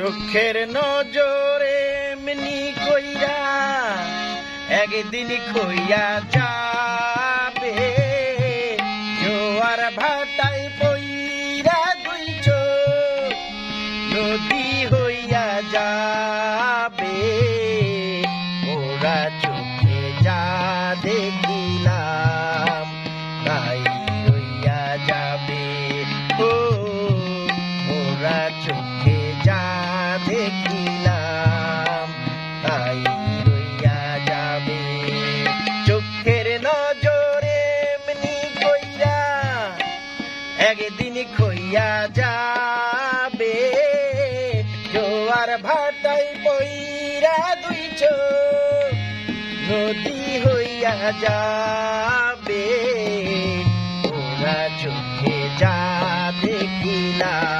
চোখের নজরে এমনি কইরা একদিন খইয়া যাবে। জোয়ার ভাটাই বইরা দুই নদী হইয়া যাবে। ওরা চোখে যা দেখিলাম, তাই হইয়া যাবে। ও একদিন খইয়া যাবে। জোয়ার ভাটাই পইরা দুই নদী হইয়া যাবে। ওরা চোখে যা দেখিলাম।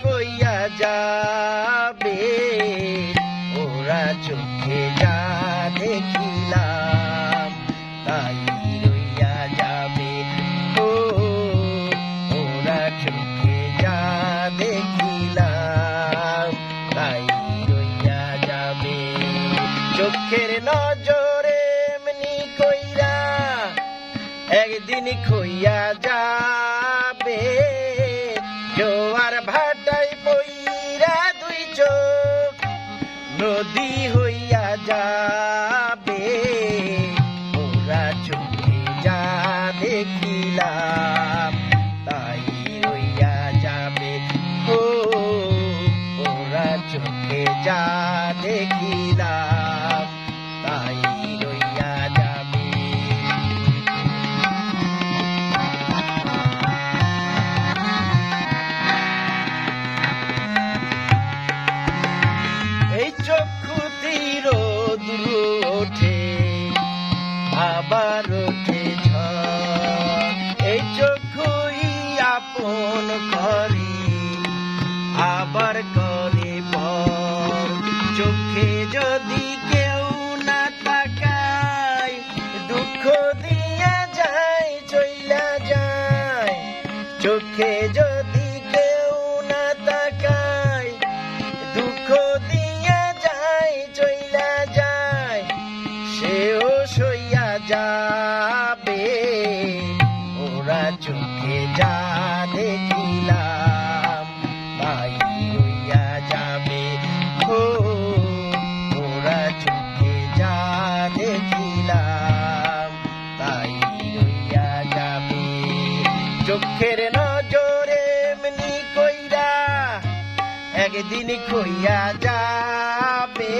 যাবে, ওরা চোখে যা দেখিলাম, তাই রইয়া যাবে। ও, ওরা চোখে যা দেখিলাম, তাই রইয়া যাবে। চোখের নজরে এমনি কইরা একদিন খইয়া যাবে দেখিলাম, তাই হইয়া যাবে। ও ওরা চোখে যা দেখিলাম, তাই রইয়া চক্ষুতি রোদ্র ওঠে আবার আপন করি চোখের নজরে এমনি কইরা একদিন খইয়া যাবে।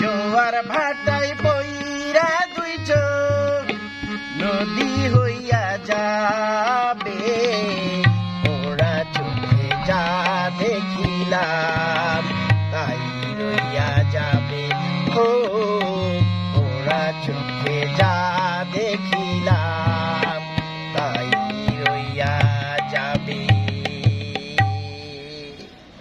জোয়ার ভাটাই বইরা দুই চোখ নদী হইয়া যাবে। ওরা চোখে যা দেখিলাম, তাই রইয়া যাবে। ও, ওরা চোখে যা দেখি